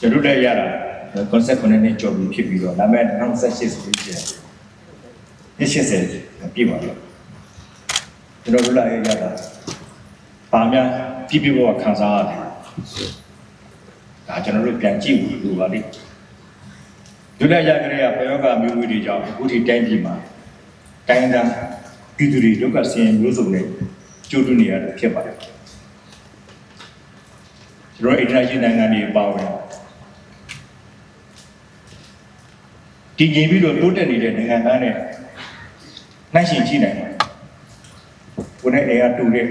ကျွန်တော်လည်းရတာ concept 9နှစ်ကျော်ပြီဖြစ်ပြီးတော့လာမယ့်2018ဆိုပြီးကျရင်နှစ်80ပြည့်ပါတော့ကျွန်တော်တို့လည်းရတာပါများပြည့်ပြည့်ဘဝခံစားရတယ်ဒါကျွန်တော်တို့ပြန်ကြည့်လို့ပါလိဒုတိယရကလေးကပယောဂမျိုးမျိုးတွေကြောင့်အခုထိတိုင်းပြည်မှာတိုင်းသားပြည်သူတွေဒုက္ခဆင်းရဲမျိုးစုံနဲ့ကြိုးတူနေရတာဖြစ်ပါတယ်ကျွန်တော်အင်တာနက်နိုင်ငံတွေပါဝင် တည်ငြိမ်ပြီးတော့တိုးတက်နေတဲ့နိုင်ငံသားနဲ့နှိုင်းယှဉ်ကြည့်နိုင်တယ်ကိုယ်နဲ့နေရာတူတဲ့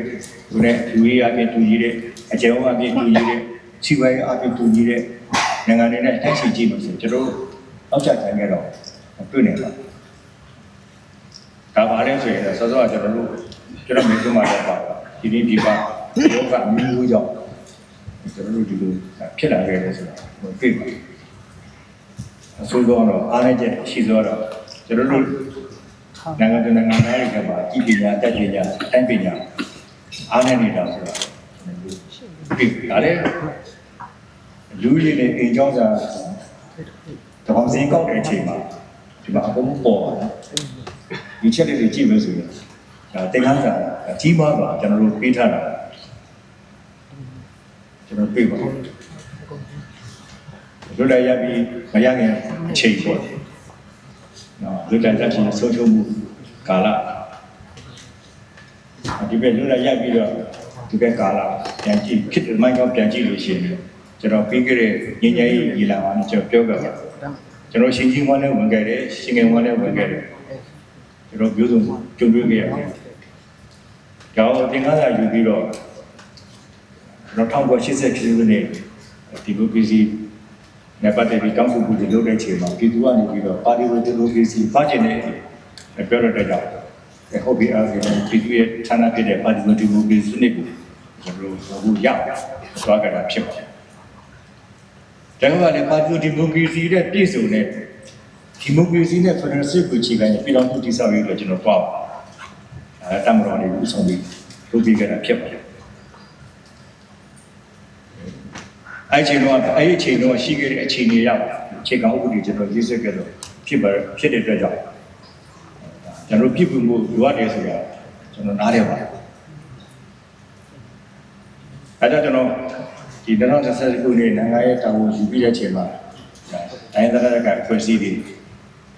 ကိုယ်နဲ့လူကြီးအပြင်တူကြီးတဲ့အကျဉ်းအပြင်တူကြီးတဲ့စီဝိုင်းအပြင်တူကြီးတဲ့နိုင်ငံတွေနဲ့နှိုင်းယှဉ်ကြည့်လို့ဆိုကျွန်တော်တို့အောက်ကျခံရတော့တွေ့နေပါဒါပါလဲဆိုရင်တော့စောစောကကျွန်တော်တို့ကျွန်တော်မျိုးမှတော့ပါဒီနေ့ဒီပါယောဂမျိုးမျိုးကြောင့်ကျွန်တော်တို့ဒီလိုဖြစ်လာခဲ့တယ်ဆိုတာတွေ့ပါ အဆိုးတော့တော့အားလည်းချက်ရှိသောတော့ကျွန်တော်တို့နိုင်ငံတကာနိုင်ငံသားတွေကပါကြည်ပညာတက်ပညာတိုင်းပညာအားနဲ့နေတာဆိုတော့ဒီဒါလည်းလူကြီးနဲ့အိမ်ကြောင်းစာတပေါင်းစင်းကောက်တဲ့အချိန်မှာဒီမှာအကုန်ပေါ်လာတယ်ဒီချက်လေးတွေကြည့်မယ်ဆိုရင်ဒါသင်္ကန်းစာကြီးမားပါကျွန်တော်တို့ပေးထားတာကျွန်တော်ပြေးပါ လွတ်လပ်ရပြီးမရခင်အချိန်ပေါ့နော်လွတ်လပ်တဲ့ချင်းဆုံးချုံမှုကာလဒီဘက်လွတ်လပ်ရပြီးတော့ဒီဘက်ကာလပြန်ကြည့်ဖြစ်တယ်မိုင်းတော့ပြန်ကြည့်လို့ရှိရင်ကျွန်တော်ပြီးခဲ့တဲ့ညဉ့်ညည်ရီလာမှာကျွန်တော်ပြောခဲ့ပါကျွန်တော်ရှင်ကြီးဝမ်းနဲ့ဝင်ခဲ့တယ်ရှင်ငယ်ဝမ်းနဲ့ဝင်ခဲ့တယ်ကျွန်တော်ပြောစုံကြုံတွေ့ခဲ့ရတယ်။ကြောင်းသင်္ကန်းစာယူပြီးတော့ကျွန်တော်1988ခုနှစ်ဒီမိုကရေစီ နဲ့ပတ်သက်ပြီးတောင်းဆိုမှုတွေလုပ်တဲ့အချိန်မှာပြည်သူကနေပြီးတော့ပါတီဝေဒီမိုကရေစီဖာကျင်တဲ့ပြောရတဲ့ကြောင့်ဟုတ်ပြီအားဖြင့်ပြည်သူရဲ့ဌာနဖြစ်တဲ့ပါတီဝေဒီမိုကရေစီနဲ့ကိုကျွန်တော်တို့အခုရသွားကြတာဖြစ်ပါတယ်။ဒါကလည်းပါတီဒီမိုကရေစီနဲ့ပြည်စုံတဲ့ဒီမိုကရေစီနဲ့ဖက်ဒရယ်စစ်ကိုချိန်ကနေပြည်တော်စုတည်ဆောက်ရေးလို့ကျွန်တော်တွားပါအဲတမတော်နေဦးဆောင်ပြီးလုပ်ပြီးကြတာဖြစ်ပါတယ် အဲ့ချိန်တော့အဲ့ဒီချိန်တော့ရှိခဲ့တဲ့အချိန်တွေရောက်ခြေကောက်ဥပဒေကျွန်တော်ရေးဆွဲခဲ့တော့ဖြစ်ပါဖြစ်တဲ့အတွက်ကြောင့်ကျွန်တော်ပြည့်ပြမှုလိုအပ်တယ်ဆိုတာကျွန်တော်နားလည်ပါတယ်အဲ့တော့ကျွန်တော်ဒီ2020ခုနှစ်နိုင်ငံရဲ့တာဝန်ယူပြီးတဲ့ချိန်မှာတိုင်းဒေသကဖွဲ့စည်းပြီး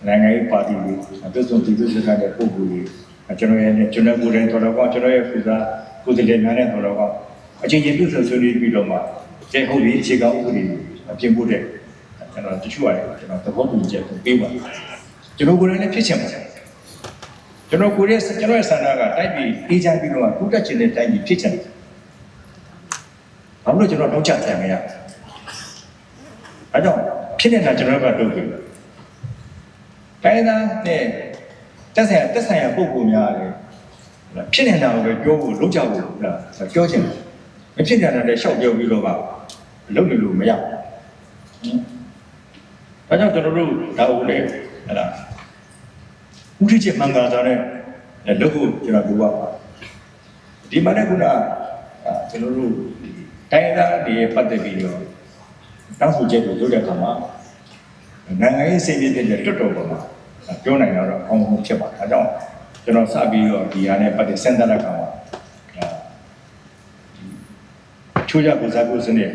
နိုင်ငံရေးပါတီတွေအတူတူတည်သူစကားတဲ့ပုံကိုယ်တွေကျွန်တော်ရဲ့ကျွန်တော်ကိုယ်တိုင်တော်တော်ကောကျွန်တော်ရဲ့ပူဇာကိုယ်တည်းများနဲ့တော်တော်ကောအချင်းချင်းပြုဆွဆွေးနွေးပြီးတော့မှ ကျဲဟုတ်ပြီအခြေခံဥပဒေပြင်ဖို့တဲ့ကျွန်တော်တချို့ရတယ်ကျွန်တော်သဘောတူချက်ပေးပါကျွန်တော်ကိုယ်တိုင်လည်းဖြစ်ချင်ပါတယ်ကျွန်တော်ကိုယ်ရဲ့ကျွန်တော်ရဲ့ဆန္ဒကတိုက်ပြီးအေးချမ်းပြီးတော့ကုတက်ချင်တဲ့တိုက်ပြီးဖြစ်ချင်တယ်ဘာလို့ကျွန်တော်တော့ချကြံမရအဲကြောင့်ဖြစ်နေတာကျွန်တော်ကတော့ပြီတိုင်းသားနဲ့တက်ဆိုင်တက်ဆိုင်ရာပုံပုံများတယ်ဖြစ်နေတာကိုပဲပြောဖို့လုပ်ကြဖို့ပြောချင်တယ်မဖြစ်နေတာလည်းရှောက်ပြောပြီးတော့က လုပ်နေလို့မရဘူး။ဒါကြောင့်ကျွန်တော်တို့ဒါဦးလေဟဲ့လားဥထိချက်မှန်ကန်တာနဲ့လုပ်ဖို့ကျွန်တော်ပြောပါဒီမှာလည်းခုနကျွန်တော်တို့တိုင်းသားတွေပတ်သက်ပြီးတော့တောင်းဆိုချက်တွေလုပ်တဲ့အခါမှာနိုင်ငံရေးစိတ်ပြည့်တဲ့တွတ်တော်ပေါ်မှာပြောနိုင်တော့အအောင်ဆုံးဖြစ်ပါဒါကြောင့်ကျွန်တော်စပြီးတော့ဒီဟာနဲ့ပတ်သက်စင်တာတဲ့အခါမှာချိုးကြကိုစားဖို့စနစ်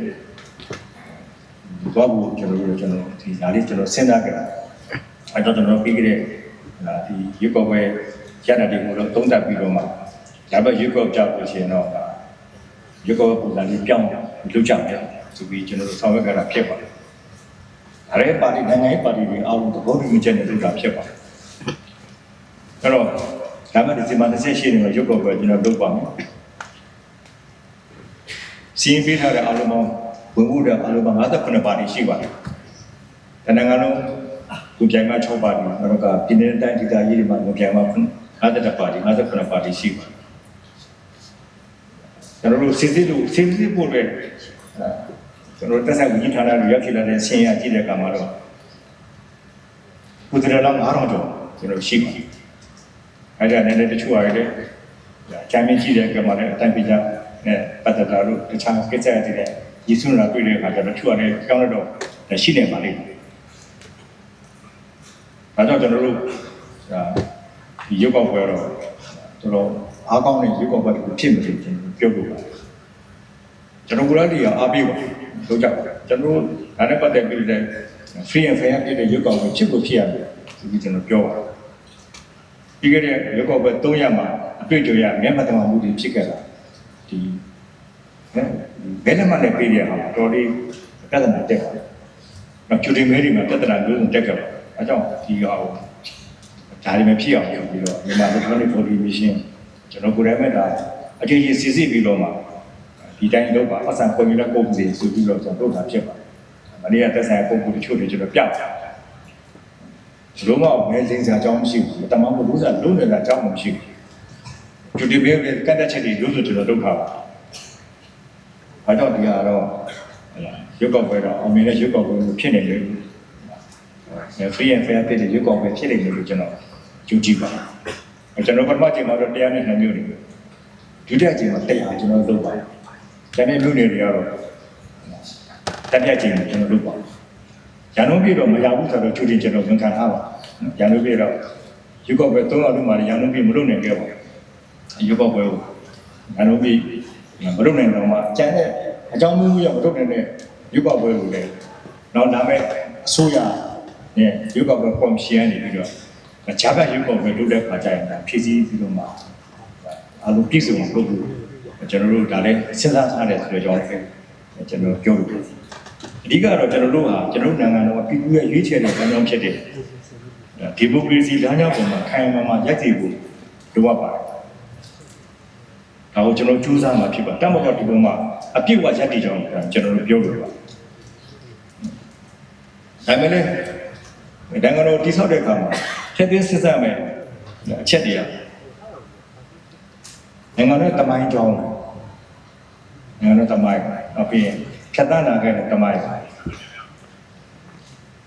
သွားဖို့ကျွန်တော်တို့ကျွန်တော်ဒီဒါလေးကျွန်တော်စဉ်းစားကြတာအဲတော့ကျွန်တော်ပြီးခဲ့တဲ့ဟာဒီရေကောက်ပဲရတဲ့ဒီကိုတော့သုံးသပ်ပြီးတော့မှဒါပဲရေကောက်ကြောက်လို့ရှိရင်တော့ရေကောက်ပုံစံလေးပြောင်းလုပ်ကြမယ်ဆိုပြီးကျွန်တော်တို့ဆောင်ရွက်ကြတာဖြစ်ပါတယ်။ဒါရဲပါတီနိုင်ငံရေးပါတီတွေအားလုံးသဘောတူညီချက်နဲ့လုပ်တာဖြစ်ပါတယ်။အဲ့တော့ဒါမှဒီဇင်ဘာ28ရက်နေ့မှာရုပ်ကောက်ပွဲကျွန်တော်လုပ်ပါမယ်။စီရင်ပေးထားတဲ့အားလုံးပေါင်း ဝင်မှုတဲ့အားလုံးပေါင်း58ပါတီရှိပါတယ်။တနင်္ဂနွေလုံးကိုပြိုင်မှာ6ပါတီနောက်ကပြည်내တိုင်းဒေသကြီးတွေမှာကိုပြိုင်မှာ50ပါတီ58ပါတီရှိပါတယ်။ကျွန်တော်တို့စစ်စစ်တို့စစ်စစ်ဖို့အတွက်ကျွန်တော်တက်ဆိုင်ဝန်ကြီးဌာနတွေရောက်ဖြစ်လာတဲ့ဆင်ရကြည့်တဲ့အခါမှာတော့ကုသရလောက်9000ကျော်ကျွန်တော်ရှိပါတယ်။အဲဒါနဲ့လည်းတချို့အားလည်းချမ်းမင်းကြည့်တဲ့ကမှလည်းအတိုင်းပြကြနဲ့ပတ်သက်တာလို့တခြားကိစ္စတွေနဲ့ ရည်စွန်းလာတွေ့တဲ့အခါကျတော့တချို့အားလည်းကြောင်းတော့ဒါရှိနေပါလိမ့်မယ်။ဒါကြောင့်ကျွန်တော်တို့ဒါဒီရုပ်ောက်ပွဲတော့ကျွန်တော်အားကောင်းတဲ့ရုပ်ောက်ပွဲကိုဖြစ်မဖြစ်ချင်းပြောလို့ပါတယ်။ကျွန်တော်ကလည်းဒီအားပေးပါလို့ကြောက်ကျွန်တော်ဒါနဲ့ပတ်သက်ပြီးတဲ့ free and fair ဖြစ်တဲ့ရုပ်ောက်ပွဲဖြစ်ကိုဖြစ်ရတယ်ဒီကျွန်တော်ပြောပါတယ်။ပြီးခဲ့တဲ့ရုပ်ောက်ပွဲ3ရက်မှာအတွေ့အကြုံရမျက်မှန်တမမှုတွေဖြစ်ခဲ့တာဒီနော် ဘယ်နှမနဲ့ပြည်ရအောင်တော်လေးပြဿနာတက်ပါတယ်။နော်ကျူတင်မဲတွေမှာပြဿနာမျိုးစုံတက်ခဲ့ပါတယ်။အဲကြောင့်ဒီဟာကိုဒါတွေမဖြစ်အောင်လုပ်ပြီးတော့မြန်မာလူမျိုးတွေ body mission ကျွန်တော်ကိုယ်တိုင်မဲ့ဒါအကြေကြီးစစ်စစ်ပြီးတော့မှဒီတိုင်းလုပ်ပါအဆန်ပုံရတဲ့ပုံစံဆိုပြီးတော့ကျွန်တော်လုပ်တာဖြစ်ပါတယ်။မနေ့ကသက်ဆိုင်ပုံစံတချို့တွေကျွန်တော်ပြတယ်။လုံးဝမဲစင်စရာအကြောင်းမရှိဘူး။တမန်မလို့စားလုံးနေတာအကြောင်းမရှိဘူး။ကျူတင်မဲကတ်တက်ချက်တွေလို့ဆိုကျွန်တော်လုပ်ထားပါ။ဘာ ကြောင့်ဒီဟာတော့ရုပ်ကောက်ပွဲတော့အမေနဲ့ရုပ်ကောက်ပွဲဖြစ်နေလို့ free and fair ဖြစ်တဲ့ရုပ်ကောက်ပွဲဖြစ်နေလို့ကျွန်တော်ကြိုးကြည့်ပါကျွန်တော်ပထမချိန်မှာတော့တရားနဲ့နှစ်မျိုးတွေဒုတိယချိန်မှာတရားကျွန်တော်လုပ်ပါကျန်တဲ့လူတွေတွေကတော့တတိယချိန်မှာကျွန်တော်လုပ်ပါရန်ကုန်ပြည်တော့မရဘူးဆိုတော့ကြိုးတင်ကျွန်တော်ဝန်ခံထားပါရန်ကုန်ပြည်တော့ရုပ်ကောက်ပွဲ၃အောင်လို့မှရန်ကုန်ပြည်မလုပ်နိုင်ခဲ့ပါဘူးရုပ်ကောက်ပွဲကိုရန်ကုန်ပြည်မလုပ်နိုင်တော့မှကျန်တဲ့ အကြောင်းမျိုးမျိုးရမလုပ်နိုင်တဲ့ရုပ်ကောက်ပွဲကိုလည်းတော့ဒါမဲ့အစိုးရနဲ့ရုပ်ကောက်ပွဲကော်မရှင်ကနေပြီးတော့ဂျာဘတ်ရုပ်ကောက်ပွဲလုပ်တဲ့ခါကျရင်ဒါဖြည့်ဆည်းပြီးတော့မှအလိုပြည့်စုံလုပ်ဖို့ကျွန်တော်တို့ဒါလည်းစဉ်းစားထားတယ်ဆိုတော့ကျွန်တော်လည်းကျွန်တော်ပြောလို့အဓိကတော့ကျွန်တော်တို့ဟာကျွန်တော်နိုင်ငံတော်ပြည်သူရဲ့ရွေးချယ်တဲ့လမ်းကြောင်းဖြစ်တဲ့ဒီမိုကရေစီလမ်းကြောင်းပေါ်မှာခိုင်မာမာရပ်တည်ဖို့လိုအပ်ပါတယ် ဒါကိုကျွန်တော်ကြိုးစားမှာဖြစ်ပါတတ်မတော့ဒီပုံမှာအပြည့်အဝရပ်တည်ကြအောင်ကျွန်တော်တို့ပြောလို့ပါဒါပေမဲ့လည်းနိုင်ငံတော်တိဆောက်တဲ့အခါမှာချက်သေးစစ်ဆက်မယ်အချက်တွေကနိုင်ငံတော်တမိုင်းကြောင်းနိုင်ငံတော်တမိုင်းအပြင်ဖြတ်သန်းလာခဲ့တဲ့တမိုင်း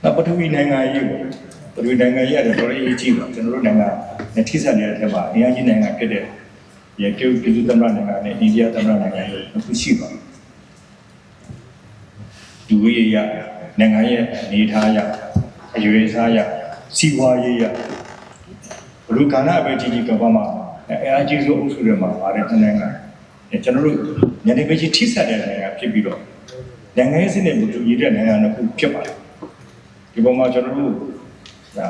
နောက်ပထဝီနိုင်ငံရေးပေါ့ပထဝီနိုင်ငံရေးရတယ်တော်တော်အရေးကြီးပါကျွန်တော်တို့နိုင်ငံနဲ့ထိစပ်နေတဲ့အထက်မှာအင်အားကြီးနိုင်ငံဖြစ်တဲ့ ရကျုပ်ပြည်သူ့သမ္မတနိုင်ငံနဲ့အိန္ဒိယသမ္မတနိုင်ငံတို့အခုရှိပါဒူဝေးရနိုင်ငံရဲ့အနေအထားရအရွယ်စားရစီးပွားရေးရဘလူကဏ္ဍအပဲကြီးကြီးကဘာမှအဲအားကြီးဆုံးအုပ်စုတွေမှာပါတယ်နိုင်ငံကျွန်တော်တို့ညနေပိုင်းကြီးထိစပ်တဲ့နိုင်ငံဖြစ်ပြီးတော့နိုင်ငံရေးစနစ်မတူညီတဲ့နိုင်ငံတစ်ခုဖြစ်ပါတယ်ဒီပေါ်မှာကျွန်တော်တို့ဒါ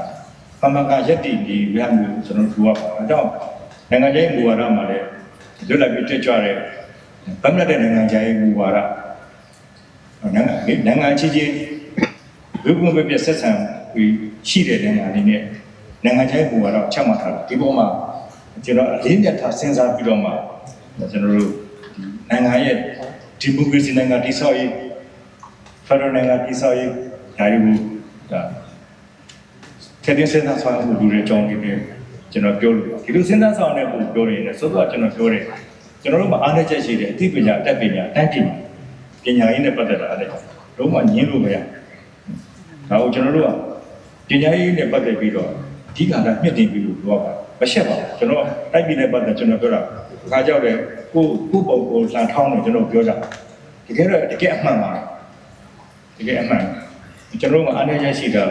ပမကရက်တီဒီရမျိုးကျွန်တော်တို့ကပါအဲတော့ နိုင်ငံရေးမူဝါဒမှာလည်းလွတ်လပ်ပြီးတက်ကြွတဲ့ဗမာတဲ့နိုင်ငံရေးမူဝါဒနိုင်ငံနိုင်ငံချင်းချင်းဘုက္ခုမပြဆက်ဆံပြီးရှိတဲ့နိုင်ငံအနေနဲ့နိုင်ငံခြားရေးဘုံကတော့ချက်မှတ်ထားတယ်ဒီပေါ်မှာကျွန်တော်အလေးမြတ်ထားစဉ်းစားပြီးတော့မှကျွန်တော်တို့ဒီနိုင်ငံရဲ့ဒီမိုကရေစီနိုင်ငံတည်ဆောက်ရေးဖက်ဒရယ်နိုင်ငံတည်ဆောက်ရေးဒါတွေကိုဒါထည့်သွင်းစဉ်းစားဆောင်မှုလူတွေအကြောင်းတွေ ကျွန်တော်ပြောလို့ဒီလိုစဉ်းစားဆောင်တဲ့ပုံပြောနေတယ်ဆိုတော့ကျွန်တော်ပြောတယ်ကျွန်တော်တို့မှာအားနည်းချက်ရှိတယ်အသိပညာအတတ်ပညာတိုင်းပညာပညာရေးနဲ့ပတ်သက်တာအဲ့ဒါလုံးဝညင်းလို့မရဘူးဒါကိုကျွန်တော်တို့ကပညာရေးနဲ့ပတ်သက်ပြီးတော့အဓိကတာမြင့်တင်ပြီးလို့ပြောပါမရှက်ပါဘူးကျွန်တော်တိုက်ပြည်နဲ့ပတ်သက်ကျွန်တော်ပြောတာခါကြောက်တယ်ကိုကိုပုံကိုလှန်ထောင်းတယ်ကျွန်တော်ပြောကြတကယ်တော့တကယ်အမှန်ပါတကယ်အမှန် ကျွန်တော်ကအားနည်းချက်ရှိတာ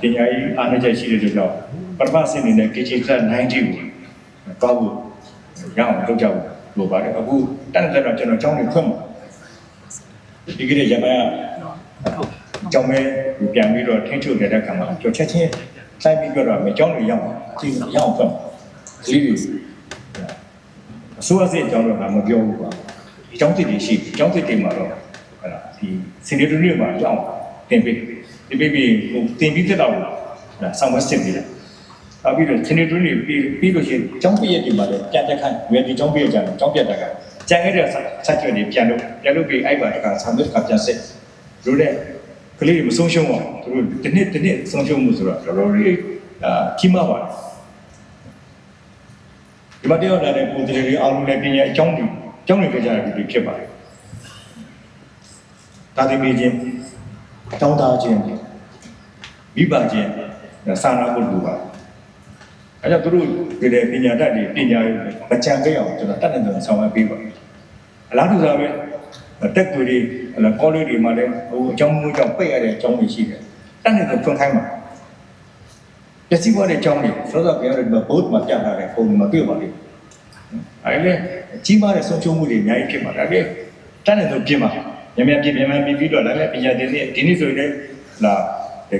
ပညာရေးအားနည်းချက်ရှိတဲ့ကြောင့်ပထမဆင့်နေတဲ့ KG 90ကိုကောက်ဖို့ရအောင်လုပ်ကြဖို့လိုပါတယ်အခုတန်းတဲ့တော့ကျွန်တော်ကျောင်းတွေဖွင့်မှာဒီကနေ့ရမကျောင်းမဲပြန်ပြီးတော့ထင်းချုပ်နေတဲ့ခါမှာကြောချက်ချင်းဆိုင်ပြီးတော့မကျောင်းတွေရောက်မှာအချင်းရအောင်ဖွင့်ဒီလိုအစိုးရစစ်အကြောင်းတော့မပြောဘူးပါအကြောင်းတစ်တွေရှိအကြောင်းတစ်တွေမှာတော့အဲ့ဒါဒီစင်တီတွေမှာရောက် တင်ပေးတင်ပေးပြီးဟိုတင်ပြီးတက်တော့ဒါဆောင်းဝက်စစ်ပြီးတယ်နောက်ပြီးတော့စင်တီတွေပြီးပြီးလို့ရှိရင်ကျောင်းပြည့်တွေမှာလည်းပြန်တက်ခိုင်းဝယ်ဒီကျောင်းပြည့်ကြတယ်ကျောင်းပြတ်တာကကြံခဲ့တဲ့ဆက်ကျွေးတွေပြန်လို့ပြန်လို့ပြီးအဲ့ပါတကဆောင်းဝက်ကပြန်စစ်တို့လည်းကလေးတွေမဆုံးရှုံးအောင်သူတို့တစ်နှစ်တစ်နှစ်ဆုံးရှုံးမှုဆိုတော့တော်တော်လေးအာကြီးမားပါတယ်ဒီမှာတယောက်လာတဲ့ပုံစံတွေအားလုံးလည်းပညာအကြောင်းတွေအကြောင်းတွေကြကြတဲ့လူတွေဖြစ်ပါတယ်ဒါတိမေချင်း အကြောင်းသားချင်းမိဘချင်းစာနာဖို့လိုပါတယ်အဲကြောင့်သူတို့ဒီတဲ့ပညာတတ်တွေပညာရေးမကြံခဲ့အောင်ကျွန်တော်တတ်တဲ့ဆောင်ရွက်ပေးပါအလားတူစားပဲတက်ကူတွေဟလာကောလိပ်တွေမှာလည်းဟိုအကြောင်းမျိုးကြောင့်ပိတ်ရတဲ့အကြောင်းတွေရှိတယ်တက်နေတော့ဖွင့်ခိုင်းမှာပျက်စီးသွားတဲ့အကြောင်းတွေသောသောပြောရတဲ့ဘုတ်မှာပြထားတဲ့ပုံမှာတွေ့ပါလိမ့်အဲ့လေကြီးမားတဲ့ဆုံးရှုံးမှုတွေအများကြီးဖြစ်မှာဒါပေမဲ့တက်နေတော့ပြင်မှာ မြန်မြန်ပြင်မြန်မြန်ပြင်ပြီးတော့လည်းပညာသင်တဲ့ဒီနေ့ဆိုရင်လည်းလာ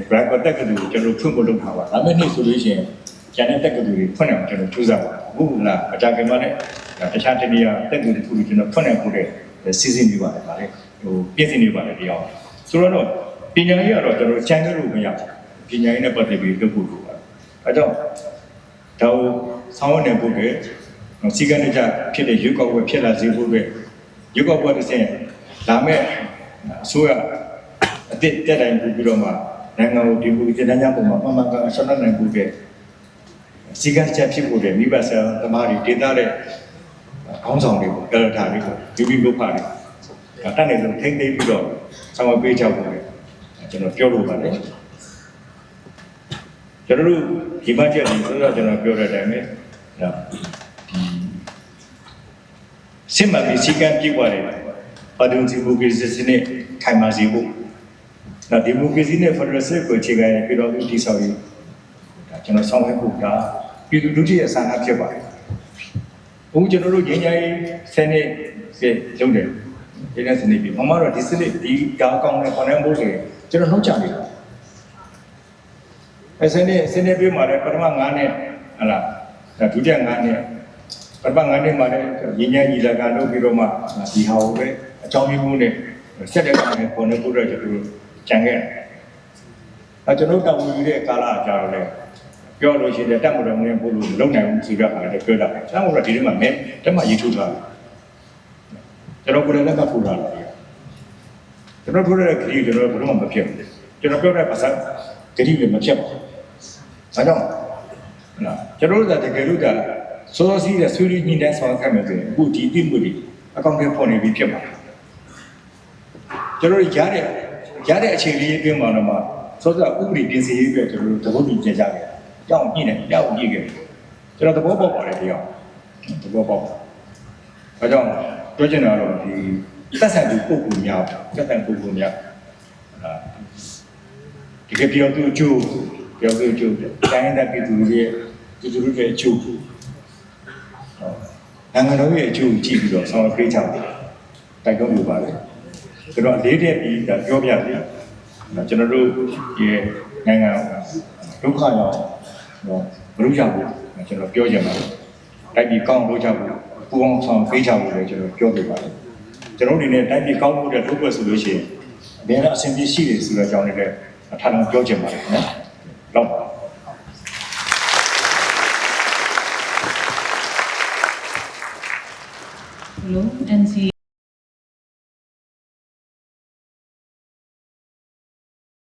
graph တက်ကတူကိုကျွန်တော်ဖွင့်ဖို့လုပ်ထားပါဒါပေမဲ့နေ့ဆိုလို့ရှိရင်ကျန်တဲ့တက်ကတူတွေဖွင့်အောင်ကျွန်တော်ထူးစားပါဘူးလားအကြံပေးမှလည်းတခြားတနည်းအားတက်တူတွေကျွန်တော်ဖွင့်နိုင်ဖို့တဲ့စီစဉ်နေပါတယ်ဗါလေဟိုပြင်ဆင်နေပါတယ်တရားဆိုတော့ပညာရေးကတော့ကျွန်တော်ချန်နယ်လို့မရဘူးပညာရေးနဲ့ပတ်သက်ပြီးလုပ်ဖို့လိုပါတယ်အဲကြောင့်ဒါကိုဆောင်းဝင်နေဖို့တဲ့စီကံကြဖြစ်တဲ့ရွေးကောက်ပွဲဖြစ်လာစေဖို့အတွက်ရွေးကောက်ပွဲတစ်ဆင့် လာမဲ့အစိုးရအစ်တက်တိုင်းပြီးတော့မှနိုင်ငံကိုဒီလိုတင်တဲ့ပုံမှာမှန်မှန်ကန်ကန်ဆက်နိုင်ဖို့တဲ့စီကံကြဖြစ်ဖို့တဲ့မိဘဆရာသမားတွေတင်တဲ့ခေါင်းဆောင်တွေကိုကြော်ထားပြီးတော့ယူပြီးဖို့ပါတယ်ဒါတက်နေလို့ထိမ့်သိမ်းပြီးတော့ဆောင်ရွက်ပေးကြဖို့လေကျွန်တော်ပြောလို့ပါတယ်ကျွန်တော်တို့ဒီမချက်ဒီဆိုတော့ကျွန်တော်ပြောတဲ့အတိုင်းပဲဒါဒီစစ်မှန်ပြီးစီကံပြည့်ွားတယ် အဒုံဒီမိုကရေစီစနစ်ခိုင်မာစေဖို့နော်ဒီမိုကရေစီနဲ့ဖက်ဒရယ်စနစ်ကိုအခြေခံရပြည်တော်စုတည်ဆောက်ရေးဒါကျွန်တော်ဆောင်ရွက်ဖို့ဒါပြည်သူလူထုရဲ့အဆန္ဒဖြစ်ပါတယ်အခုကျွန်တော်တို့ငြိမ်းချမ်းရေးစနစ်ဖြစ်လုပ်တယ်ဒီနေ့စနစ်ပြီမမတော့ဒီစနစ်ဒီကောင်းကောင်းနဲ့ခွန်နှံဖို့ဆိုရင်ကျွန်တော်နှုတ်ချနေတာအဲစနစ်စနစ်ပြမှာလဲပထမ9နဲ့ဟလာဒုတိယ9နဲ့ပထမ9နဲ့မှာလဲရင်းညံညီလာခံလုပ်ပြီးတော့မှဒီဟာကိုပဲ အကြောင်းပြုမှုနဲ့ဆက်တဲ့ကောင်နဲ့ခေါ်နေဖို့တော့ကျွန်တော်တို့ကြံခဲ့တယ်။အဲကျွန်တော်တောင်းယူတဲ့ကာလအကြောင်းလည်းပြောလို့ရှိရင်တက်မတော်နဲ့ပို့လို့လုံနိုင်ဘူးဆိုတော့လည်းပြောတာ။ကျွန်တော်ကဒီထဲမှာမဲတက်မှရေးထုတ်ထားတယ်။ကျွန်တော်ကိုယ်လည်းလက်မှတ်ထိုးထားတယ်။ကျွန်တော်ထိုးတဲ့ခရီးကျွန်တော်ဘယ်တော့မှမဖြစ်ဘူး။ကျွန်တော်ပြောတဲ့ပါစာခရီးလည်းမဖြစ်ပါဘူး။ဒါကြောင့်နော်ကျွန်တော်တို့ကတကယ်လို့ကစောစောစီးတဲ့ဆွေးနွေးညှိနှိုင်းဆောင်ရွက်မယ်ဆိုရင်အခုဒီတိမှုတွေအကောင့်ထဲပေါ်နေပြီဖြစ်ပါတယ်။ ကျွန်တော်တို့ရတဲ့ရတဲ့အခြေလေးအတွင်းမှာတော့မှစောစောဥပဒေပြင်ဆင်ရေးအတွက်ကျွန်တော်တို့သဘောတူကြကြခဲ့။ကြောင်းညှိနေကြောင်းညှိခဲ့။ကျွန်တော်သဘောပေါက်ပါတယ်တရား။သဘောပေါက်ပါ။အဲကြောင့်ပြောချင်တာတော့ဒီသက်ဆိုင်သူပုံကူများသက်ဆိုင်ပုံကူများအာဒီကပြောသူအကျိုးပြောသူအကျိုးတိုင်းတဲ့ပြည်သူတွေရဲ့ပြည်သူတွေရဲ့အကျိုးနိုင်ငံတော်ရဲ့အကျိုးကြည့်ပြီးတော့ဆောင်ရွက်ပေးကြတယ်တိုက်တွန်းလိုပါတယ် ကျွန်တော်လေးတဲ့ပြီးဒါပြောပြပြီကျွန်တော်တို့ရဲ့နိုင်ငံဒုက္ခရောက်တော့မလို့ရဘူးကျွန်တော်ပြောချင်ပါတယ်တိုက်ပြီးကောင်းလို့ကြဘူးပူအောင်ဆောင်ပေးကြဘူးလေကျွန်တော်ပြောပြပါတယ်ကျွန်တော်ဒီနေ့တိုက်ပြီးကောင်းလို့တဲ့လုပ်ပွဲဆိုလို့ရှိရင်အများအဆင်ပြေရှိတယ်ဆိုတဲ့အကြောင်းလေးလည်းအထာလုံးပြောချင်ပါတယ်နော်တော့ Hello, NC